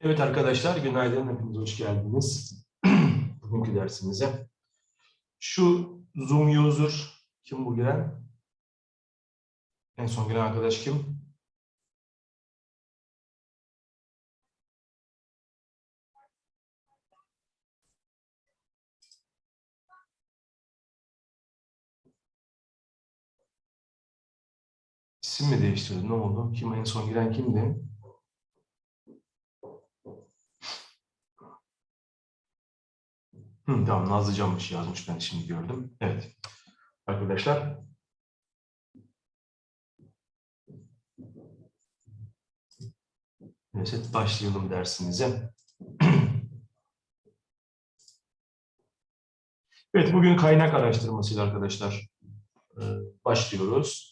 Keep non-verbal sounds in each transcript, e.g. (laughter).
Evet arkadaşlar, günaydın. Hepiniz hoş geldiniz. (clears throat) Bugünkü dersimize. Şu Zoom user kim bu giren? En son giren arkadaş kim? İsim mi değiştirdi? Ne oldu? Kim en son giren kimdi? Hı, tamam Nazlı Canmış yazmış ben şimdi gördüm. Evet. Arkadaşlar. Evet başlayalım dersimize. Evet bugün kaynak araştırmasıyla arkadaşlar e, başlıyoruz.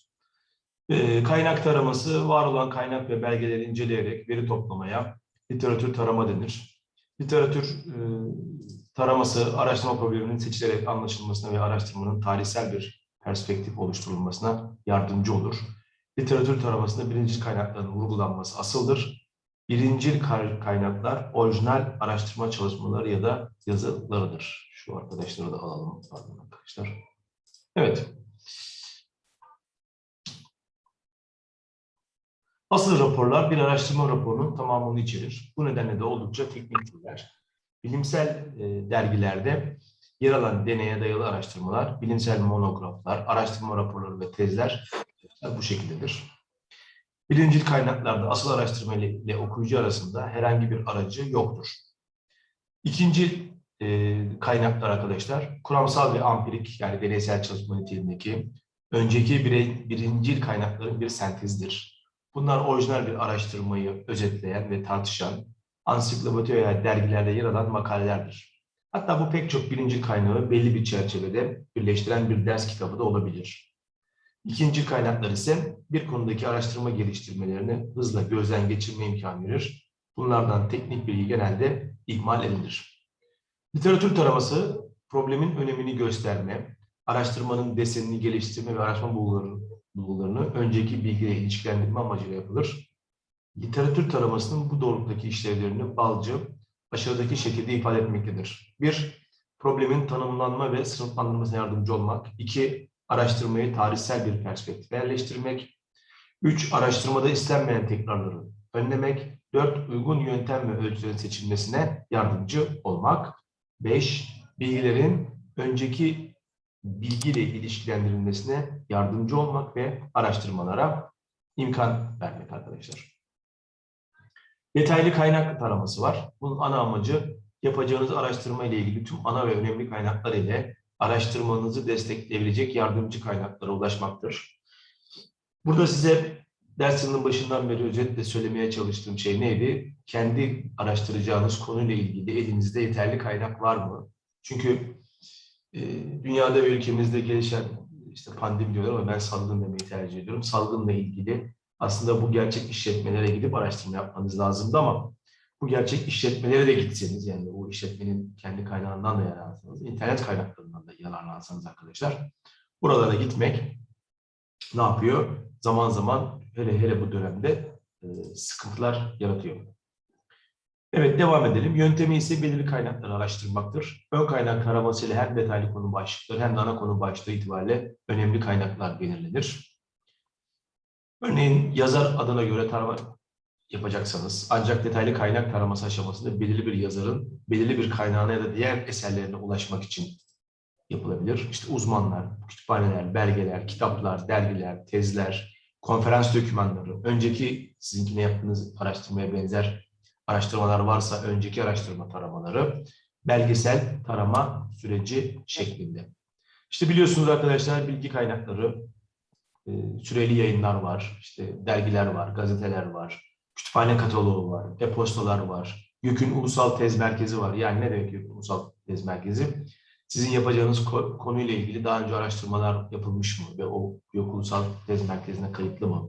E, Kaynak taraması var olan kaynak ve belgeleri inceleyerek veri toplamaya literatür tarama denir. Literatür e, taraması araştırma probleminin seçilerek anlaşılmasına ve araştırmanın tarihsel bir perspektif oluşturulmasına yardımcı olur. Literatür taramasında birincil kaynakların vurgulanması asıldır. Birincil kay- kaynaklar orijinal araştırma çalışmaları ya da yazılarıdır. Şu arkadaşları da alalım. Pardon arkadaşlar. Evet. Asıl raporlar bir araştırma raporunun tamamını içerir. Bu nedenle de oldukça tekniktirler. Bilimsel e, dergilerde yer alan deneye dayalı araştırmalar, bilimsel monograflar, araştırma raporları ve tezler bu şekildedir. Birincil kaynaklarda asıl araştırma ile, okuyucu arasında herhangi bir aracı yoktur. İkinci e, kaynaklar arkadaşlar, kuramsal ve ampirik yani deneysel çalışma niteliğindeki önceki birey, birincil kaynakların bir sentezdir. Bunlar orijinal bir araştırmayı özetleyen ve tartışan, ansiklopedi veya dergilerde yer alan makalelerdir. Hatta bu pek çok birinci kaynağı belli bir çerçevede birleştiren bir ders kitabı da olabilir. İkinci kaynaklar ise bir konudaki araştırma geliştirmelerini hızla gözden geçirme imkanı verir. Bunlardan teknik bilgi genelde ihmal edilir. Literatür taraması problemin önemini gösterme, araştırmanın desenini geliştirme ve araştırma bulgularını, bulgularını önceki bilgiyle ilişkilendirme amacıyla yapılır. Literatür taramasının bu doğrultudaki işlevlerini balcı aşağıdaki şekilde ifade etmektedir. Bir, problemin tanımlanma ve sınıflandırmasına yardımcı olmak. İki, araştırmayı tarihsel bir perspektife yerleştirmek. Üç, araştırmada istenmeyen tekrarları önlemek. Dört, uygun yöntem ve ölçülerin seçilmesine yardımcı olmak. Beş, bilgilerin önceki bilgiyle ilişkilendirilmesine yardımcı olmak ve araştırmalara imkan vermek arkadaşlar. Detaylı kaynak taraması var. Bunun ana amacı yapacağınız araştırma ile ilgili tüm ana ve önemli kaynaklar ile araştırmanızı destekleyebilecek yardımcı kaynaklara ulaşmaktır. Burada size ders yılının başından beri özetle söylemeye çalıştığım şey neydi? Kendi araştıracağınız konuyla ilgili elinizde yeterli kaynak var mı? Çünkü e, dünyada ve ülkemizde gelişen işte pandemi diyorlar ama ben salgın demeyi tercih ediyorum. Salgınla ilgili aslında bu gerçek işletmelere gidip araştırma yapmanız lazımdı ama bu gerçek işletmelere de gitseniz yani o işletmenin kendi kaynağından da yararlansanız, internet kaynaklarından da yararlansanız arkadaşlar buralara gitmek ne yapıyor? Zaman zaman hele hele bu dönemde e, sıkıntılar yaratıyor. Evet devam edelim. Yöntemi ise belirli kaynakları araştırmaktır. Ön kaynak taramasıyla hem detaylı konu başlıkları hem de ana konu başlığı itibariyle önemli kaynaklar belirlenir. Örneğin yazar adına göre tarama yapacaksanız ancak detaylı kaynak taraması aşamasında belirli bir yazarın belirli bir kaynağına ya da diğer eserlerine ulaşmak için yapılabilir. İşte uzmanlar, kütüphaneler, belgeler, kitaplar, dergiler, tezler, konferans dokümanları, önceki sizinkine yaptığınız araştırmaya benzer araştırmalar varsa önceki araştırma taramaları, belgesel tarama süreci şeklinde. İşte biliyorsunuz arkadaşlar bilgi kaynakları, e, süreli yayınlar var, işte dergiler var, gazeteler var, kütüphane kataloğu var, e-postalar var, YÖK'ün ulusal tez merkezi var. Yani ne demek YÖK'ün ulusal tez merkezi? Sizin yapacağınız ko- konuyla ilgili daha önce araştırmalar yapılmış mı ve o YÖK ulusal tez merkezine kayıtlı mı?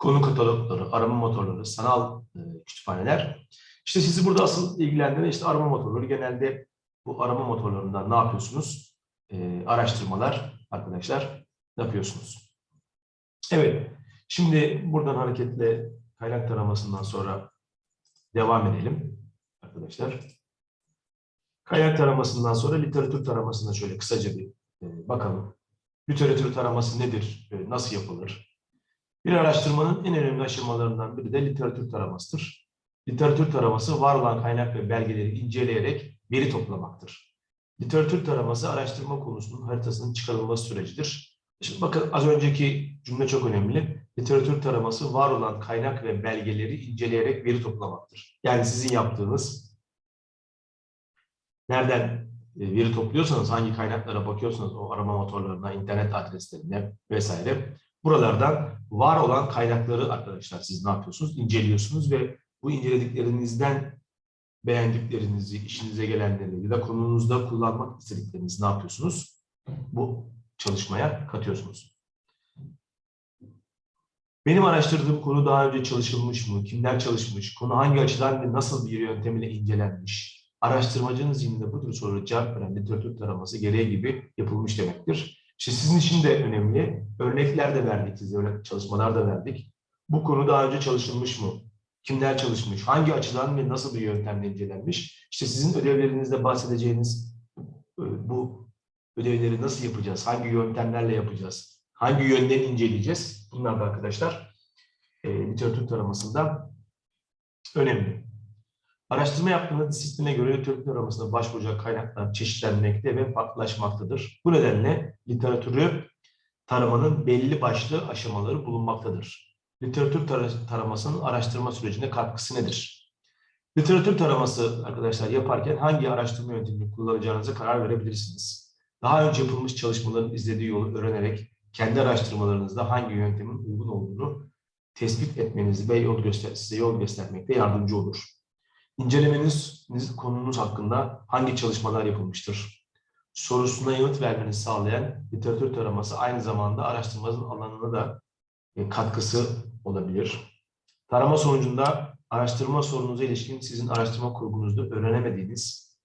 Konu katalogları, arama motorları, sanal e, kütüphaneler. İşte sizi burada asıl ilgilendiren işte arama motorları. Genelde bu arama motorlarından ne yapıyorsunuz? E, araştırmalar arkadaşlar yapıyorsunuz. Evet, şimdi buradan hareketle kaynak taramasından sonra devam edelim arkadaşlar. Kaynak taramasından sonra literatür taramasına şöyle kısaca bir e, bakalım. Literatür taraması nedir? E, nasıl yapılır? Bir araştırmanın en önemli aşamalarından biri de literatür taramasıdır. Literatür taraması var olan kaynak ve belgeleri inceleyerek veri toplamaktır. Literatür taraması araştırma konusunun haritasının çıkarılması sürecidir. Şimdi bakın az önceki cümle çok önemli. Literatür taraması var olan kaynak ve belgeleri inceleyerek veri toplamaktır. Yani sizin yaptığınız nereden e, veri topluyorsanız, hangi kaynaklara bakıyorsanız o arama motorlarına, internet adreslerine vesaire buralardan var olan kaynakları arkadaşlar siz ne yapıyorsunuz? İnceliyorsunuz ve bu incelediklerinizden beğendiklerinizi, işinize gelenleri ya da konunuzda kullanmak istediklerinizi ne yapıyorsunuz? Bu çalışmaya katıyorsunuz. Benim araştırdığım konu daha önce çalışılmış mı? Kimler çalışmış? Konu hangi açıdan ve nasıl bir yöntem ile incelenmiş? Araştırmacının zihninde bu tür sorulara cevap veren literatür taraması gereği gibi yapılmış demektir. İşte sizin için de önemli. Örnekler de verdik size, örnek çalışmalar da verdik. Bu konu daha önce çalışılmış mı? Kimler çalışmış? Hangi açıdan ve nasıl bir yöntemle incelenmiş? İşte sizin ödevlerinizde bahsedeceğiniz e, bu ödevleri nasıl yapacağız? Hangi yöntemlerle yapacağız? Hangi yönden inceleyeceğiz? Bunlar da arkadaşlar e, literatür taramasında önemli. Araştırma yaptığınız disipline göre literatür taramasında başvuracak kaynaklar çeşitlenmekte ve farklılaşmaktadır. Bu nedenle literatürü taramanın belli başlı aşamaları bulunmaktadır. Literatür tar- taramasının araştırma sürecine katkısı nedir? Literatür taraması arkadaşlar yaparken hangi araştırma yöntemini kullanacağınıza karar verebilirsiniz. Daha önce yapılmış çalışmaların izlediği yolu öğrenerek kendi araştırmalarınızda hangi yöntemin uygun olduğunu tespit etmenizi ve yol göster size yol göstermekte yardımcı olur. İncelemeniz konunuz hakkında hangi çalışmalar yapılmıştır? Sorusuna yanıt vermenizi sağlayan literatür taraması aynı zamanda araştırmanızın alanına da e, katkısı olabilir. Tarama sonucunda araştırma sorunuza ilişkin sizin araştırma kurgunuzda öğrenemediğiniz,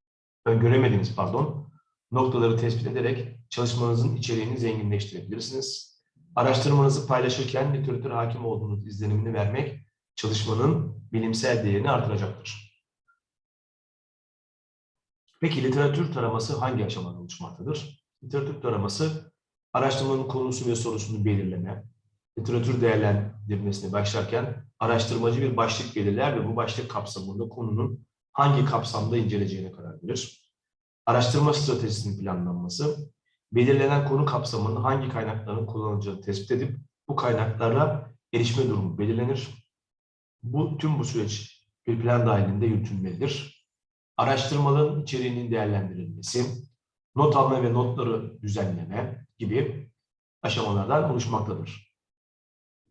öngöremediğiniz pardon, noktaları tespit ederek çalışmanızın içeriğini zenginleştirebilirsiniz. Araştırmanızı paylaşırken literatür hakim olduğunuz izlenimini vermek çalışmanın bilimsel değerini artıracaktır. Peki literatür taraması hangi aşamada oluşmaktadır? Literatür taraması araştırmanın konusu ve sorusunu belirleme, literatür değerlendirmesine başlarken araştırmacı bir başlık belirler ve bu başlık kapsamında konunun hangi kapsamda inceleyeceğine karar verir. Araştırma stratejisinin planlanması, belirlenen konu kapsamının hangi kaynakların kullanılacağını tespit edip bu kaynaklara erişme durumu belirlenir. Bu tüm bu süreç bir plan dahilinde yürütülmelidir araştırmaların içeriğinin değerlendirilmesi, not alma ve notları düzenleme gibi aşamalardan oluşmaktadır.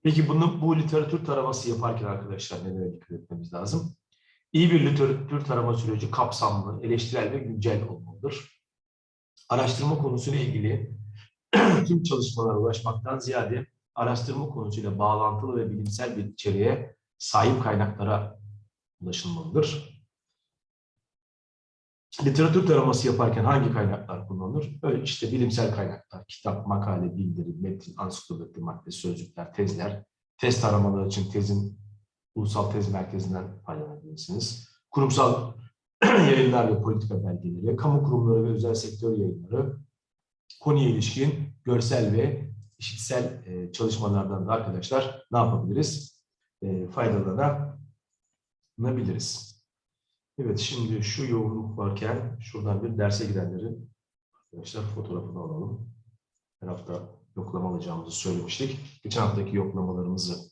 Peki bunu bu literatür taraması yaparken arkadaşlar nelere dikkat etmemiz lazım? İyi bir literatür tarama süreci kapsamlı, eleştirel ve güncel olmalıdır. Araştırma konusuyla ilgili (clears throat) tüm çalışmalara ulaşmaktan ziyade araştırma konusuyla bağlantılı ve bilimsel bir içeriğe sahip kaynaklara ulaşılmalıdır. Literatür taraması yaparken hangi kaynaklar kullanılır? Öyle işte bilimsel kaynaklar, kitap, makale, bildiri, metin, ansiklopedi, madde, sözcükler, tezler. Tez taramaları için tezin Ulusal Tez Merkezi'nden faydalanabilirsiniz. Kurumsal (clears throat) yayınlar ve politika belgeleri, kamu kurumları ve özel sektör yayınları, konuya ilişkin görsel ve işitsel e, çalışmalardan da arkadaşlar ne yapabiliriz? E, faydalanabiliriz. Evet, şimdi şu yoğunluk varken şuradan bir derse girenlerin arkadaşlar fotoğrafını alalım. Her hafta yoklama alacağımızı söylemiştik. Geçen haftaki yoklamalarımızı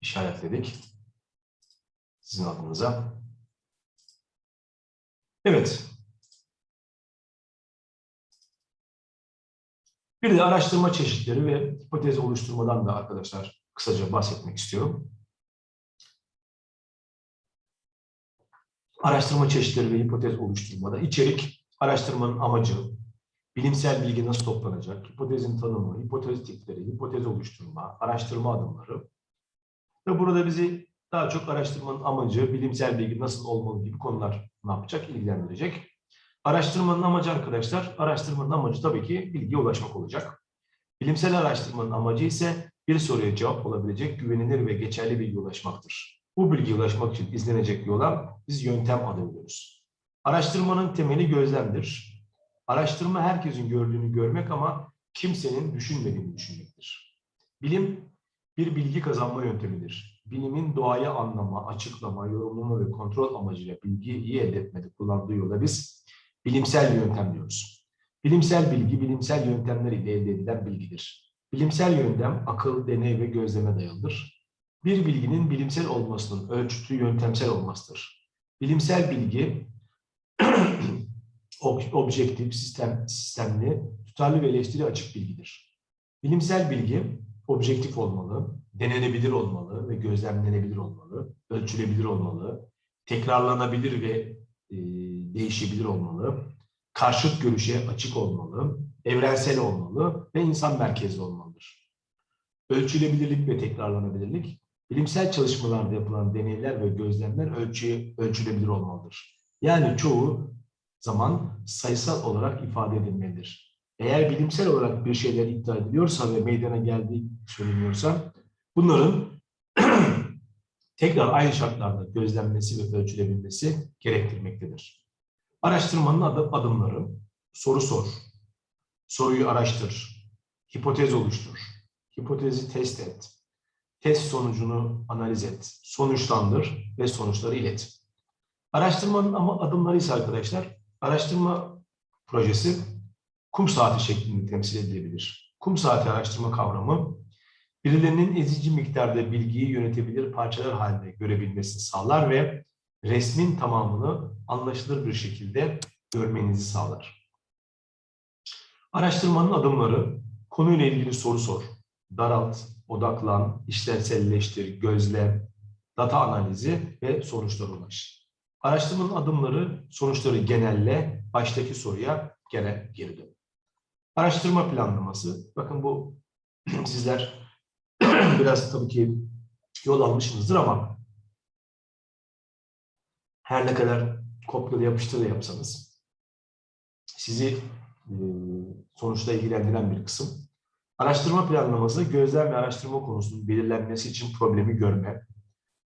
işaretledik. Sizin adınıza. Evet. Bir de araştırma çeşitleri ve hipotez oluşturmadan da arkadaşlar kısaca bahsetmek istiyorum. Araştırma çeşitleri ve hipotez oluşturmada içerik, araştırmanın amacı, bilimsel bilgi nasıl toplanacak, hipotezin tanımı, hipotez tipleri, hipotez oluşturma, araştırma adımları ve burada bizi daha çok araştırmanın amacı, bilimsel bilgi nasıl olmalı gibi konular ne yapacak, ilgilendirecek. Araştırmanın amacı arkadaşlar, araştırmanın amacı tabii ki bilgiye ulaşmak olacak. Bilimsel araştırmanın amacı ise bir soruya cevap olabilecek güvenilir ve geçerli bilgi ulaşmaktır. Bu bilgiye ulaşmak için izlenecek yola biz yöntem adı veriyoruz. Araştırmanın temeli gözlemdir. Araştırma herkesin gördüğünü görmek ama kimsenin düşünmediğini düşünmektir. Bilim bir bilgi kazanma yöntemidir. Bilimin doğayı anlama, açıklama, yorumlama ve kontrol amacıyla bilgiyi iyi elde etmede kullandığı yola biz bilimsel yöntem diyoruz. Bilimsel bilgi, bilimsel yöntemler ile elde edilen bilgidir. Bilimsel yöntem akıl, deney ve gözleme dayalıdır. Bir bilginin bilimsel olmasının ölçütü yöntemsel olmasıdır. Bilimsel bilgi (clears throat) ob- objektif, sistem, sistemli, tutarlı ve eleştiri açık bilgidir. Bilimsel bilgi objektif olmalı, denenebilir olmalı ve gözlemlenebilir olmalı, ölçülebilir olmalı, tekrarlanabilir ve e, değişebilir olmalı, karşıt görüşe açık olmalı, evrensel olmalı ve insan merkezli olmalıdır. Ölçülebilirlik ve tekrarlanabilirlik, bilimsel çalışmalarda yapılan deneyler ve gözlemler ölçü, ölçülebilir olmalıdır. Yani çoğu zaman sayısal olarak ifade edilmelidir. Eğer bilimsel olarak bir şeyler iddia ediliyorsa ve meydana geldiği söyleniyorsa bunların (clears throat) tekrar aynı şartlarda gözlenmesi ve ölçülebilmesi gerektirmektedir. Araştırmanın adı, adımları, soru sor, soruyu araştır, hipotez oluştur, hipotezi test et, test sonucunu analiz et, sonuçlandır ve sonuçları ilet. Araştırmanın ama adımları ise arkadaşlar, araştırma projesi kum saati şeklinde temsil edilebilir. Kum saati araştırma kavramı, birilerinin ezici miktarda bilgiyi yönetebilir parçalar halinde görebilmesini sağlar ve resmin tamamını anlaşılır bir şekilde görmenizi sağlar. Araştırmanın adımları, konuyla ilgili soru sor, daralt, odaklan, işlevselleştir, gözle, data analizi ve sonuçlara ulaş. Araştırmanın adımları, sonuçları genelle, baştaki soruya gene geri dön. Araştırma planlaması, bakın bu (clears throat) sizler (clears throat) biraz tabii ki yol almışsınızdır ama her ne kadar kopyala yapıştır da yapsanız sizi sonuçta ilgilendiren bir kısım. Araştırma planlaması gözlem ve araştırma konusunun belirlenmesi için problemi görme,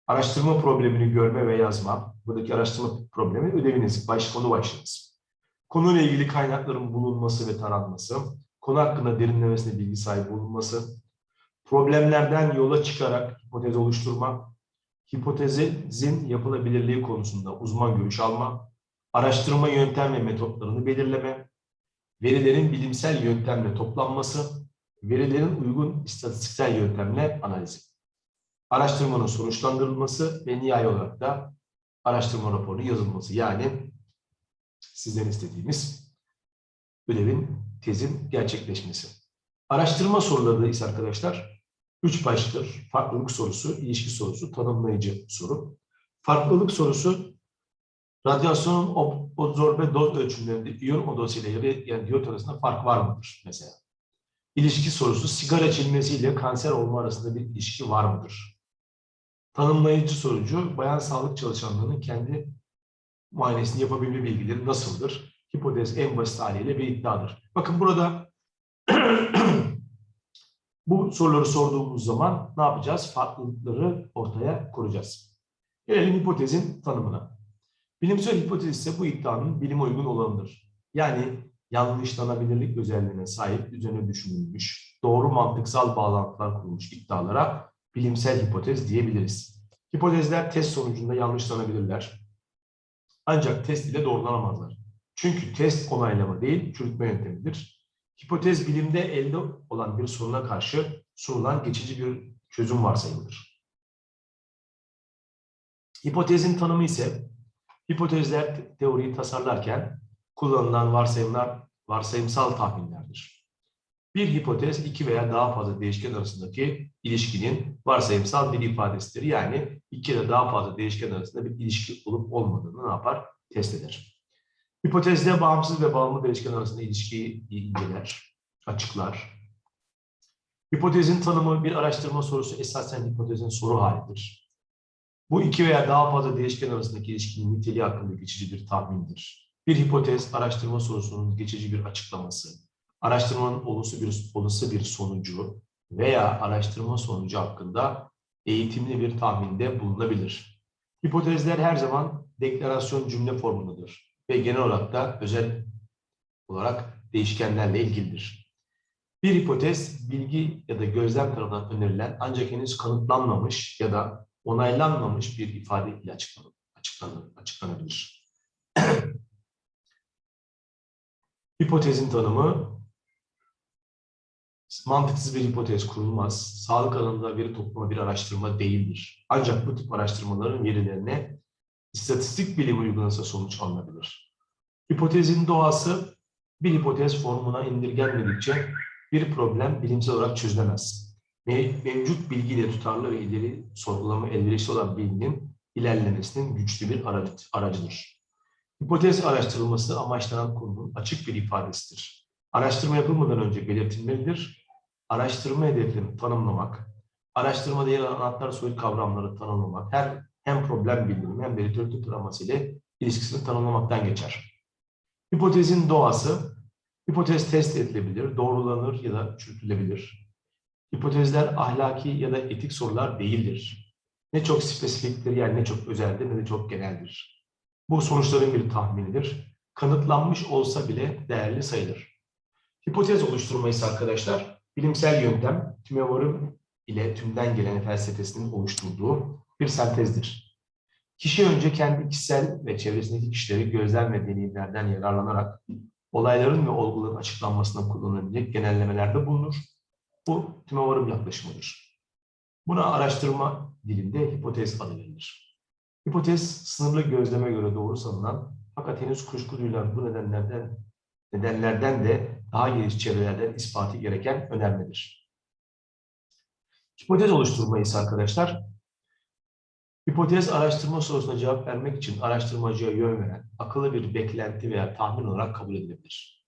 araştırma problemini görme ve yazma, buradaki araştırma problemi ödeviniz, baş, konu başlığınız. Konuyla ilgili kaynakların bulunması ve taranması, konu hakkında derinlemesine bilgi sahibi olunması, problemlerden yola çıkarak hipotez oluşturma, hipotezin yapılabilirliği konusunda uzman görüş alma, araştırma yöntem ve metotlarını belirleme, verilerin bilimsel yöntemle toplanması, verilerin uygun istatistiksel yöntemle analizi, araştırmanın sonuçlandırılması ve nihai olarak da araştırma raporunun yazılması. Yani sizden istediğimiz ödevin, tezin gerçekleşmesi. Araştırma soruları ise arkadaşlar üç başlıktır. Farklılık sorusu, ilişki sorusu, tanımlayıcı soru. Farklılık sorusu radyasyonun absorbe doz ölçümlerinde iyon odası ile yani diyot arasında fark var mıdır mesela? İlişki sorusu sigara içilmesiyle kanser olma arasında bir ilişki var mıdır? Tanımlayıcı sorucu bayan sağlık çalışanlarının kendi muayenesini yapabilme bilgileri nasıldır? Hipotez en basit haliyle bir iddiadır. Bakın burada (clears throat) bu soruları sorduğumuz zaman ne yapacağız? Farklılıkları ortaya koyacağız. Gelelim hipotezin tanımına. Bilimsel hipotez ise bu iddianın bilime uygun olanıdır. Yani yanlışlanabilirlik özelliğine sahip, üzerine düşünülmüş, doğru mantıksal bağlantılar kurulmuş iddialara bilimsel hipotez diyebiliriz. Hipotezler test sonucunda yanlışlanabilirler. Ancak test ile doğrulanamazlar. Çünkü test onaylama değil, çürütme yöntemidir. Hipotez bilimde elde olan bir soruna karşı sunulan geçici bir çözüm varsayımıdır. Hipotezin tanımı ise hipotezler teoriyi tasarlarken kullanılan varsayımlar varsayımsal tahminlerdir. Bir hipotez iki veya daha fazla değişken arasındaki ilişkinin varsayımsal bir ifadesidir. Yani iki ya daha fazla değişken arasında bir ilişki olup olmadığını ne yapar? Test eder. Hipotezde bağımsız ve bağımlı değişken arasında ilişkiyi inceler, açıklar. Hipotezin tanımı bir araştırma sorusu esasen hipotezin soru halidir. Bu iki veya daha fazla değişken arasındaki ilişkinin niteliği hakkında geçici bir tahmindir. Bir hipotez araştırma sorusunun geçici bir açıklaması, araştırmanın olası bir, olası bir sonucu, veya araştırma sonucu hakkında eğitimli bir tahminde bulunabilir. Hipotezler her zaman deklarasyon cümle formundadır ve genel olarak da özel olarak değişkenlerle ilgilidir. Bir hipotez, bilgi ya da gözlem tarafından önerilen ancak henüz kanıtlanmamış ya da onaylanmamış bir ifade ile açıklanır, açıklanır, açıklanabilir. (clears throat) Hipotezin tanımı, mantıksız bir hipotez kurulmaz, sağlık alanında veri toplama bir araştırma değildir. Ancak bu tip araştırmaların verilerine istatistik bilimi uygulanırsa sonuç alınabilir. Hipotezin doğası, bir hipotez formuna indirgenmedikçe bir problem bilimsel olarak çözülemez. Me- Mevcut bilgiyle tutarlı ve ileri sorgulama elverişli olan bilginin ilerlemesinin güçlü bir aracı- aracıdır. Hipotez araştırılması amaçlanan konunun açık bir ifadesidir. Araştırma yapılmadan önce belirtilmelidir. Araştırma hedeflerini tanımlamak, araştırmada yer alan anahtar soyut kavramları tanımlamak, her hem problem bildirimi hem de literatür taraması ile ilişkisini tanımlamaktan geçer. Hipotezin doğası, hipotez test edilebilir, doğrulanır ya da çürütülebilir. Hipotezler ahlaki ya da etik sorular değildir. Ne çok spesifiktir yani ne çok özeldir ne de çok geneldir. Bu sonuçların bir tahminidir. Kanıtlanmış olsa bile değerli sayılır. Hipotez oluşturma ise arkadaşlar bilimsel yöntem tümevarım ile tümden gelen felsefesinin oluşturduğu bir sentezdir. Kişi önce kendi kişisel ve çevresindeki kişileri gözlem ve deneyimlerden yararlanarak olayların ve olguların açıklanmasına kullanılabilecek genellemelerde bulunur. Bu tümevarım yaklaşımıdır. Buna araştırma dilinde hipotez adı verilir. Hipotez sınırlı gözleme göre doğru sanılan fakat henüz kuşku duyulan bu nedenlerden nedenlerden de daha geniş çevrelerden ispatı gereken önermedir. Hipotez oluşturma ise arkadaşlar, hipotez araştırma sorusuna cevap vermek için araştırmacıya yön veren akıllı bir beklenti veya tahmin olarak kabul edilebilir.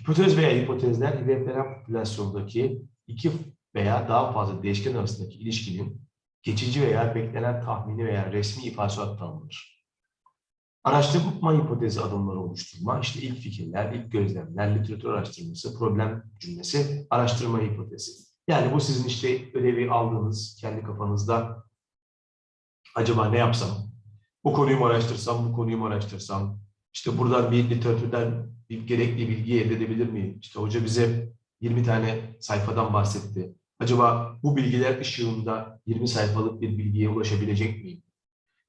Hipotez veya hipotezler hedeflenen popülasyondaki iki veya daha fazla değişken arasındaki ilişkinin geçici veya beklenen tahmini veya resmi ifadesi olarak tanımlanır. Araştırma hipotezi adımları oluşturma, işte ilk fikirler, ilk gözlemler, literatür araştırması, problem cümlesi, araştırma hipotezi. Yani bu sizin işte ödevi aldığınız, kendi kafanızda acaba ne yapsam, bu konuyu mu araştırsam, bu konuyu mu araştırsam, işte buradan bir literatürden bir gerekli bilgi elde edebilir miyim? İşte hoca bize 20 tane sayfadan bahsetti. Acaba bu bilgiler ışığında 20 sayfalık bir bilgiye ulaşabilecek miyim?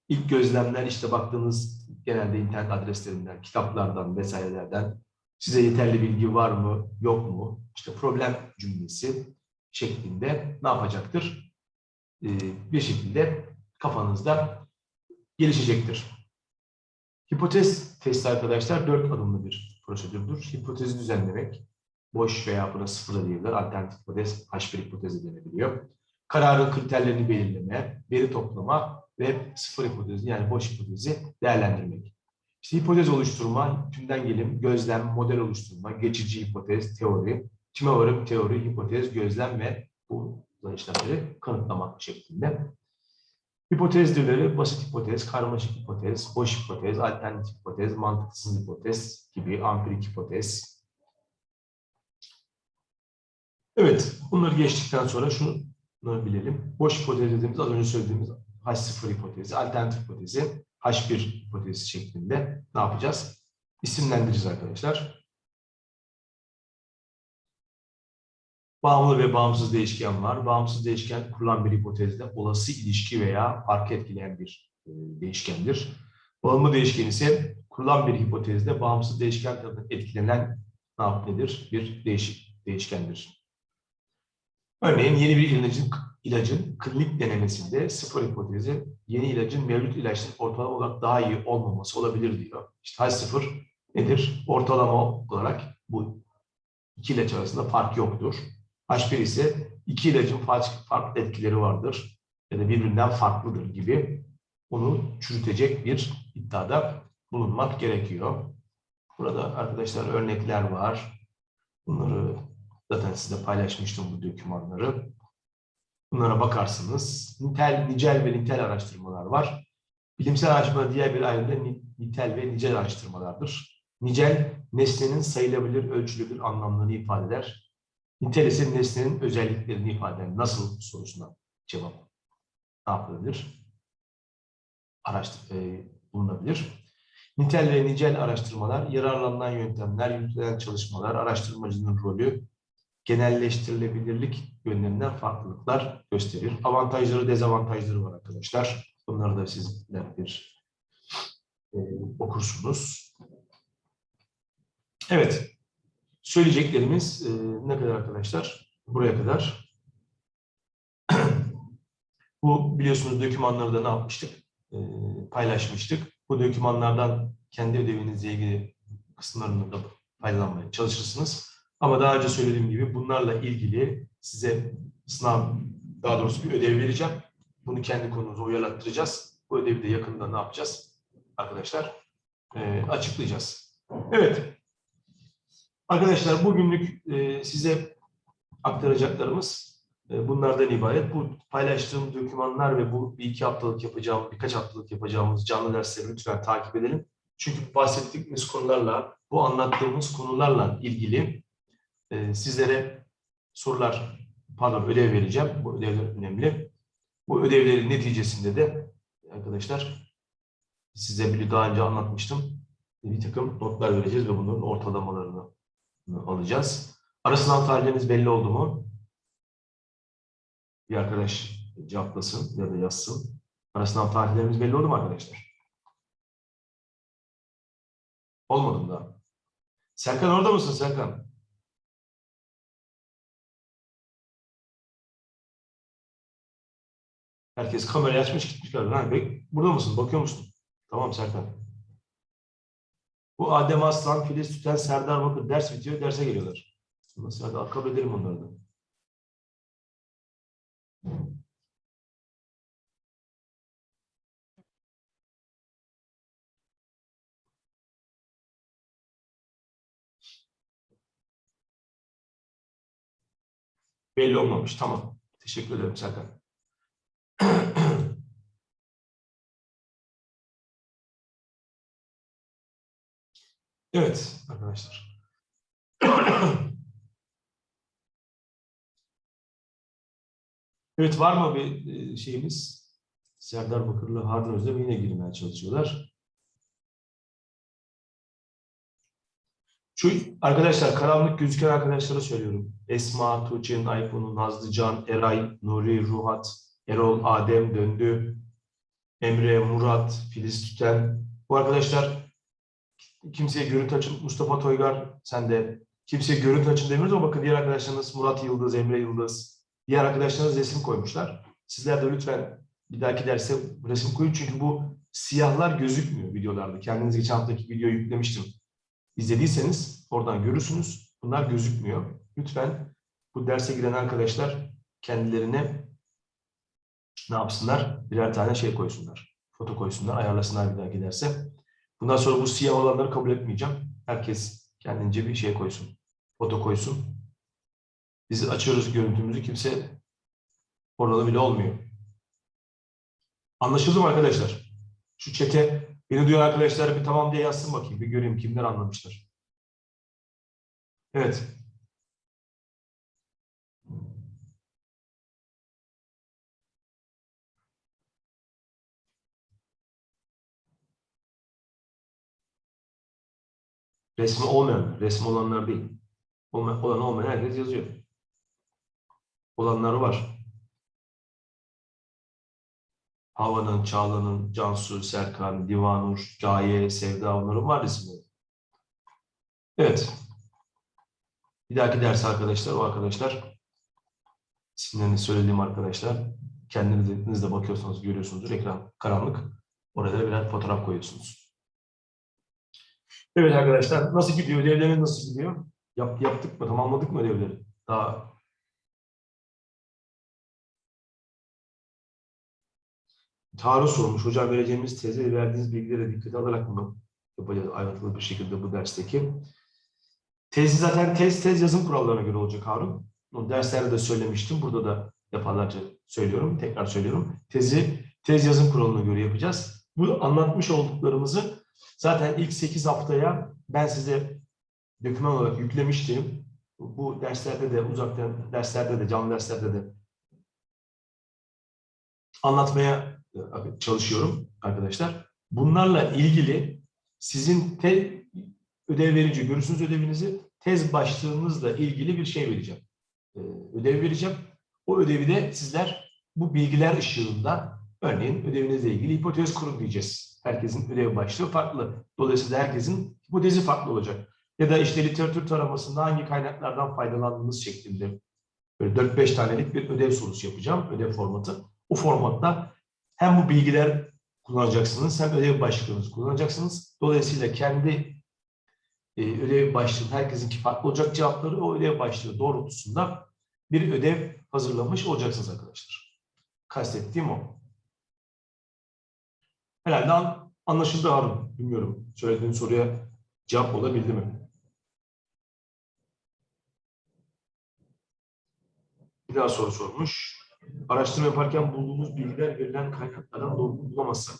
İlk gözlemler işte baktığınız genelde internet adreslerinden, kitaplardan vesairelerden size yeterli bilgi var mı, yok mu? İşte problem cümlesi şeklinde ne yapacaktır? Ee, bir şekilde kafanızda gelişecektir. Hipotez testi arkadaşlar dört adımlı bir prosedürdür. Hipotezi düzenlemek, boş veya buna sıfır da diyebilir. Alternatif hipotez, H1 hipotezi denebiliyor. Kararın kriterlerini belirleme, veri toplama ve sıfır hipotezi yani boş hipotezi değerlendirmek. İşte hipotez oluşturma, tümden gelim, gözlem, model oluşturma, geçici hipotez, teori, tüme varım, teori, hipotez, gözlem ve bu işlemleri kanıtlama şeklinde. Hipotez türleri basit hipotez, karmaşık hipotez, boş hipotez, alternatif hipotez, mantıksız hipotez gibi ampirik hipotez. Evet, bunları geçtikten sonra şunu bilelim. Boş hipotez dediğimiz az önce söylediğimiz H0 hipotezi, alternatif hipotezi, H1 hipotezi şeklinde ne yapacağız? İsimlendireceğiz arkadaşlar. Bağımlı ve bağımsız değişken var. Bağımsız değişken kurulan bir hipotezde olası ilişki veya fark etkileyen bir e, değişkendir. Bağımlı değişken ise kurulan bir hipotezde bağımsız değişken tarafından etkilenen ne yap nedir? Bir değişik değişkendir. Örneğin yeni bir ilacın, ilacın klinik denemesinde sıfır hipotezi yeni ilacın mevcut ilaçtan ortalama olarak daha iyi olmaması olabilir diyor. İşte H0 nedir? Ortalama olarak bu iki ilaç arasında fark yoktur. H1 ise iki ilacın farklı etkileri vardır ya da birbirinden farklıdır gibi onu çürütecek bir iddiada bulunmak gerekiyor. Burada arkadaşlar örnekler var. Bunları zaten size paylaşmıştım bu dokümanları. Bunlara bakarsınız. Nitel, nicel ve nitel araştırmalar var. Bilimsel araştırma diğer bir ayrımda nitel ve nicel araştırmalardır. Nicel, nesnenin sayılabilir, ölçülebilir anlamlarını ifade eder. Nitel ise nesnenin özelliklerini ifade eden nasıl sorusuna cevap ne yapılabilir? Araştır, e, bulunabilir. Nitel ve nicel araştırmalar, yararlanılan yöntemler, yürütülen çalışmalar, araştırmacının rolü, genelleştirilebilirlik yönlerinden farklılıklar gösterir. Avantajları, dezavantajları var arkadaşlar. Bunları da sizler bir e, okursunuz. Evet. Söyleyeceklerimiz e, ne kadar arkadaşlar? Buraya kadar. (clears throat) Bu biliyorsunuz dokümanları da ne yapmıştık? E, paylaşmıştık. Bu dokümanlardan kendi ödevinizle ilgili kısımlarını da paylaşmaya çalışırsınız. Ama daha önce söylediğim gibi bunlarla ilgili size sınav, daha doğrusu bir ödev vereceğim. Bunu kendi konunuza uyarlattıracağız. Bu ödevi de yakında ne yapacağız? Arkadaşlar e, açıklayacağız. Evet. Arkadaşlar bugünlük e, size aktaracaklarımız e, bunlardan ibaret. Bu paylaştığım dokümanlar ve bu bir iki haftalık yapacağım, birkaç haftalık yapacağımız canlı dersleri lütfen takip edelim. Çünkü bahsettiğimiz konularla, bu anlattığımız konularla ilgili e, sizlere sorular, pardon ödev vereceğim. Bu ödevler önemli. Bu ödevlerin neticesinde de arkadaşlar size bir daha önce anlatmıştım. Bir takım notlar vereceğiz ve bunların ortalamalarını alacağız. Ara sınav tarihleriniz belli oldu mu? Bir arkadaş cevaplasın ya da yazsın. Ara sınav tarihlerimiz belli oldu mu arkadaşlar? Olmadı mı daha? Serkan orada mısın Serkan? Herkes kamerayı açmış gitmişler. Ha, burada mısın? Bakıyor musun? Tamam Serkan. Bu Adem Aslan, Filiz Tüten, Serdar Bakır ders bitiyor, derse geliyorlar. Nasıl? Hadi kabul edelim onları da. Belli olmamış. Tamam. Teşekkür ederim Serkan. (clears throat) Evet arkadaşlar. (clears throat) Evet var mı bir e, şeyimiz? Serdar Bakır'la Harun Özlem yine girmeye çalışıyorlar. Şu arkadaşlar karanlık gözüken arkadaşlara söylüyorum. Esma, Tuğçe'nin Ayfun'un, Nazlıcan, Eray, Nuri, Ruhat, Erol, Adem, Döndü, Emre, Murat, Filiz Tüten. Bu arkadaşlar kimseye görüntü açın. Mustafa Toygar sen de kimseye görüntü açın demiyoruz ama bakın diğer arkadaşlarınız Murat Yıldız, Emre Yıldız, diğer arkadaşlarınız resim koymuşlar. Sizler de lütfen bir dahaki derse resim koyun çünkü bu siyahlar gözükmüyor videolarda. Kendiniz geçen haftaki videoyu yüklemiştim. İzlediyseniz oradan görürsünüz. Bunlar gözükmüyor. Lütfen bu derse giren arkadaşlar kendilerine ne yapsınlar? Birer tane şey koysunlar. Foto koysunlar, ayarlasınlar bir dahaki derse. Bundan sonra bu siyah olanları kabul etmeyeceğim. Herkes kendince bir şey koysun. Foto koysun. Biz açıyoruz görüntümüzü. Kimse orada bile olmuyor. Anlaşıldı mı arkadaşlar? Şu çete beni duyan arkadaşlar bir tamam diye yazsın bakayım. Bir göreyim kimler anlamışlar. Evet. Resmi olmayan, resmi olanlar değil. Olma- Olan olmayan herkes yazıyor. Olanlar var. Hava'nın, Çağla'nın, Cansu, Serkan, Divanur, Gaye, Sevda onların var resimleri. Evet. Bir dahaki ders arkadaşlar, o arkadaşlar isimlerini söylediğim arkadaşlar kendiniz de bakıyorsunuz, görüyorsunuzdur. Ekran karanlık. Orada birer fotoğraf koyuyorsunuz. Evet arkadaşlar, nasıl gidiyor? Ödevleriniz nasıl gidiyor? Yap, yaptık mı? Tamamladık mı ödevleri? Daha Tarık sormuş. Hocam vereceğimiz teze ve verdiğiniz bilgilere dikkate alarak mı yapacağız ayrıntılı bir şekilde bu dersteki? Tezi zaten tez tez yazım kurallarına göre olacak Harun. O derslerde de söylemiştim. Burada da defalarca söylüyorum. Tekrar söylüyorum. Tezi tez yazım kuralına göre yapacağız. Bu anlatmış olduklarımızı zaten ilk 8 haftaya ben size doküman olarak yüklemiştim. bu derslerde de uzaktan derslerde de canlı derslerde de anlatmaya e, çalışıyorum arkadaşlar. Bunlarla ilgili sizin te, ödev verici, görürsünüz ödevinizi tez başlığınızla ilgili bir şey vereceğim. Ee, ödev vereceğim. O ödevi de sizler bu bilgiler ışığında örneğin ödevinizle ilgili hipotez kurun diyeceğiz. Herkesin ödev başlığı farklı. Dolayısıyla herkesin hipotezi farklı olacak. Ya da işte literatür taramasında hangi kaynaklardan faydalandığınız şeklinde böyle 4-5 tanelik bir ödev sorusu yapacağım. Ödev formatı. O formatta hem bu bilgiler kullanacaksınız hem ödev başlığınızı kullanacaksınız. Dolayısıyla kendi e, ödev başlığı herkesinki farklı olacak cevapları o ödev başlığı doğrultusunda bir ödev hazırlamış olacaksınız arkadaşlar. Kastettiğim o. Herhalde an, anlaşıldı Harun. Bilmiyorum söylediğin soruya cevap olabildi mi? Bir daha soru sormuş. Araştırma yaparken bulduğumuz bilgiler verilen kaynaklardan doğru bulamazsak.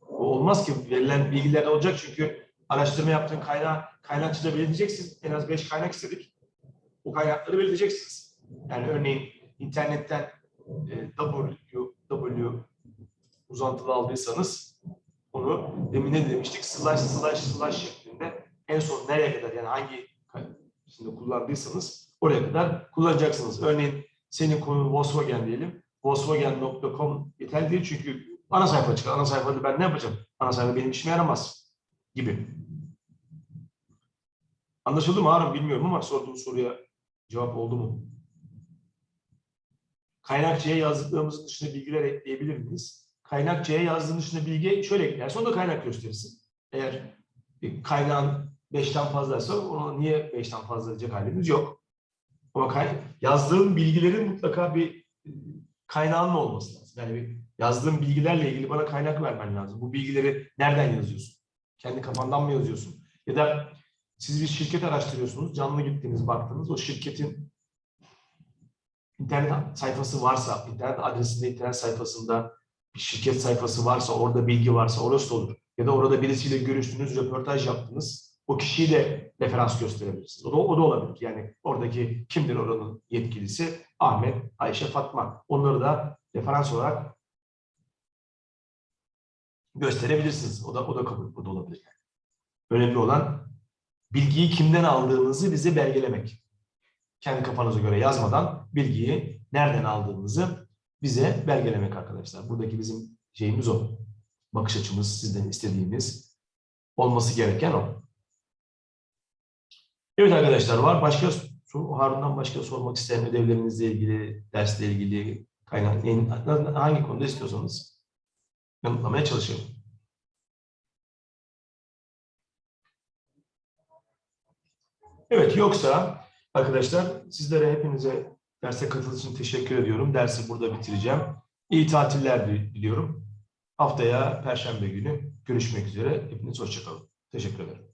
O olmaz ki verilen bilgiler olacak çünkü araştırma yaptığın kaynağı kaynakçıda belirleyeceksin. En az beş kaynak istedik. O kaynakları belirleyeceksiniz. Yani örneğin internetten e, W, W uzantılı aldıysanız onu demin ne demiştik? Slash slash slash şeklinde en son nereye kadar yani hangi şimdi kullandıysanız oraya kadar kullanacaksınız. Örneğin senin konun Volkswagen diyelim. Volkswagen.com yeterli değil çünkü ana sayfa çıkar. Ana sayfada ben ne yapacağım? Ana sayfa benim işime yaramaz gibi. Anlaşıldı mı Harun bilmiyorum ama sorduğum soruya cevap oldu mu? Kaynakçaya yazdıklarımızın dışında bilgiler ekleyebilir miyiz? Kaynakçaya yazdığın dışında bilgi şöyle eklersin, o da kaynak gösterirsin. Eğer bir kaynağın beşten fazlaysa ona niye beşten fazla diyecek halimiz yok. Ama kay yazdığın bilgilerin mutlaka bir kaynağının olması lazım. Yani bir yazdığın bilgilerle ilgili bana kaynak vermen lazım. Bu bilgileri nereden yazıyorsun? Kendi kafandan mı yazıyorsun? Ya da siz bir şirket araştırıyorsunuz, canlı gittiniz, baktınız, o şirketin internet sayfası varsa, internet adresinde, internet sayfasında bir şirket sayfası varsa, orada bilgi varsa orası da olur. Ya da orada birisiyle görüştünüz, röportaj yaptınız, o kişiyi de referans gösterebilirsiniz. O da, o da olabilir. Yani oradaki kimdir oranın yetkilisi? Ahmet, Ayşe, Fatma. Onları da referans olarak gösterebilirsiniz. O da o da kabul, o da olabilir. Yani. Önemli olan bilgiyi kimden aldığınızı bize belgelemek. Kendi kafanıza göre yazmadan bilgiyi nereden aldığınızı bize belgelemek arkadaşlar. Buradaki bizim şeyimiz o. Bakış açımız, sizden istediğimiz olması gereken o. Evet arkadaşlar var. Başka Harun'dan başka sormak isteyen ödevlerinizle ilgili, dersle ilgili kaynak, hangi konuda istiyorsanız yanıtlamaya çalışalım. Evet yoksa arkadaşlar sizlere hepinize derse katıldığınız için teşekkür ediyorum. Dersi burada bitireceğim. İyi tatiller diliyorum. Haftaya Perşembe günü görüşmek üzere. Hepiniz hoşçakalın. Teşekkür ederim.